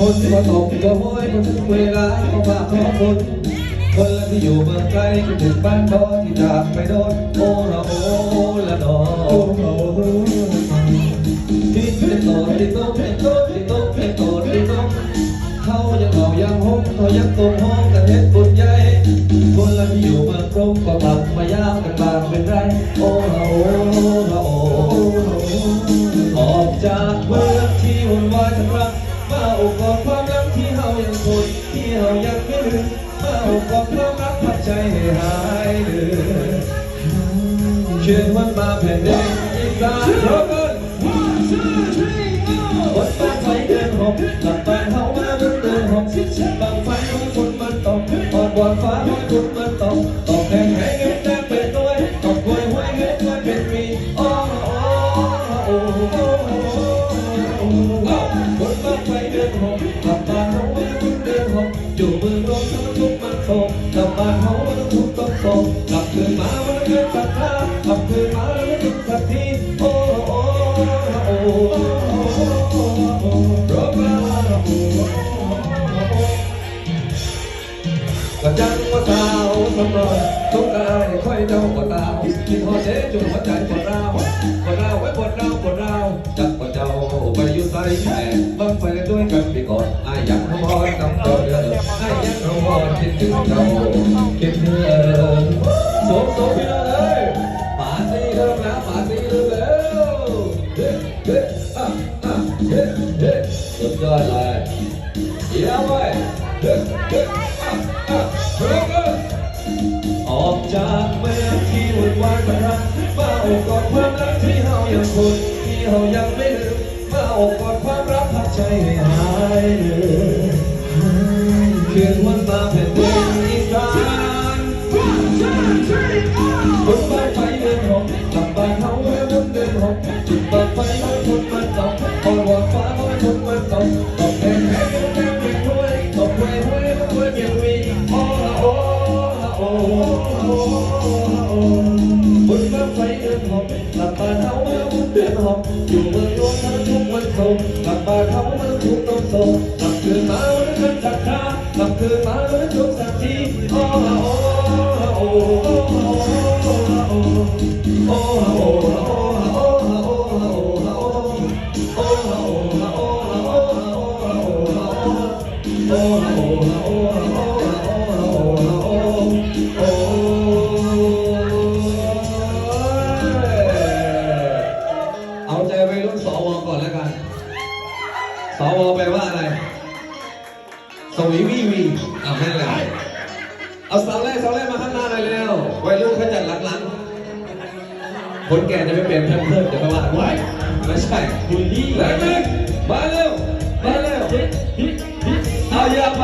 คนมาตกก็ห้อยคนเวลาเขามาขอคนคนที่อยู่เมืองไกลก็ถึงบ้านดอนที่จากไปโดนโอละโอ้ละนอที่เป็นโตที่โตเป็นโตที่โตเป็นโตที่ตเขายังเอายังหงเขายังตรงห้องกันเห็ดบุญใหญ่คนละที่อยู่เมืองกรุงก็กลับมายากกันบางเป็นไรโอละโอ้ละโอออกจากเมืองที่วุ่นวายทั้ง บอกความรักที่เฮายังทนที่เฮายังไม่ลืมเมาบอกความรักพัดใจให้หายเดือดเชื่อมันมาแผ่นดินอีสานเราก็วันมาไฟเดินหกหลับไปเฮามาเดินเดินหกบางไฟของคนมันตกอ่อนบอนฟ้าของคนมัน ดือนหกขับบ้านเขาวันทุกเดือนหกอยู่เมืองร้อนทั้งทุกมันโคขับบ้านเขาวันทุกต้องโกลับคืนมาวันคืนตัดท่าลับคืนมาวันทุกสักทีโอ้โอ้โอ้ร้อ้โอ้โอ้โอ้าสาวสำรอยทุกข์ได้ค่อยเดาปวดตาคิดหอเสียจุ่มหัวใจปวดร้าวปวดร้าวไว้ปวดร้าวปวดร้าว ให้ยังเอาหอดคิดถึงเราคิดถึงเออสวมสวมพี่เลยป๋าซีรแล้วป๋าซีเริ่มแล้วเฮ้เฮะอะเฮ้เฮ้สุดยอดเลยเยี่ยมเว้ยเฮ้เฮ้อะอะเฮ้เฮ้ออกจากเมืองที่วุ่นวายกันรักมากกอดความรักที่เฮายังคงที่เฮายังไม่ลืมมาอกกอดความรักพักใจไม่หายเลย มาเป็นเมืองอีสานบุกบ้านไปเมืองหกทำบ้านเฮาเมืองเมืองหกจุดบ้านไปเมืองคนมันตกพอว่าฟ้าเมืองคนมันตกตกแห่งแห่งแห่งเป็นห้วยตกห้วยห้วยห้วยยังมีโอ้ละโอ้ละโอ้โอ้โอ้บุกบ้านไปเมืองหกทำบ้านเฮาเมืองเมืองหกอยู่เมืองหลวงทั้งทุกวันศุกร์ทำบ้านเฮาเมืองทุกต้นโตืนมาแล้วกัจักรากคืนมาแล้วจบสักทีโอ้โอ้โอ้โอ้โอ้โอ้โอ้โอ้โอ้เอาใจไปรุ่นสวก่อนแล้วกัน สวแปลว่าอะไร สวีวีวีเอาให้เลยเอาสาวแรกสาวแรกมาข้างหน้าหน่อยเร็ววัยรุ่นเขาจัดหลังๆคนแก่จะไม่เปลี่ยนเพิ่มเพิ่มเดี๋ยวมาว่าไว้ไม่ใช่คุลลี่แรงมาเร็วมาเร็วเอาอย่าไป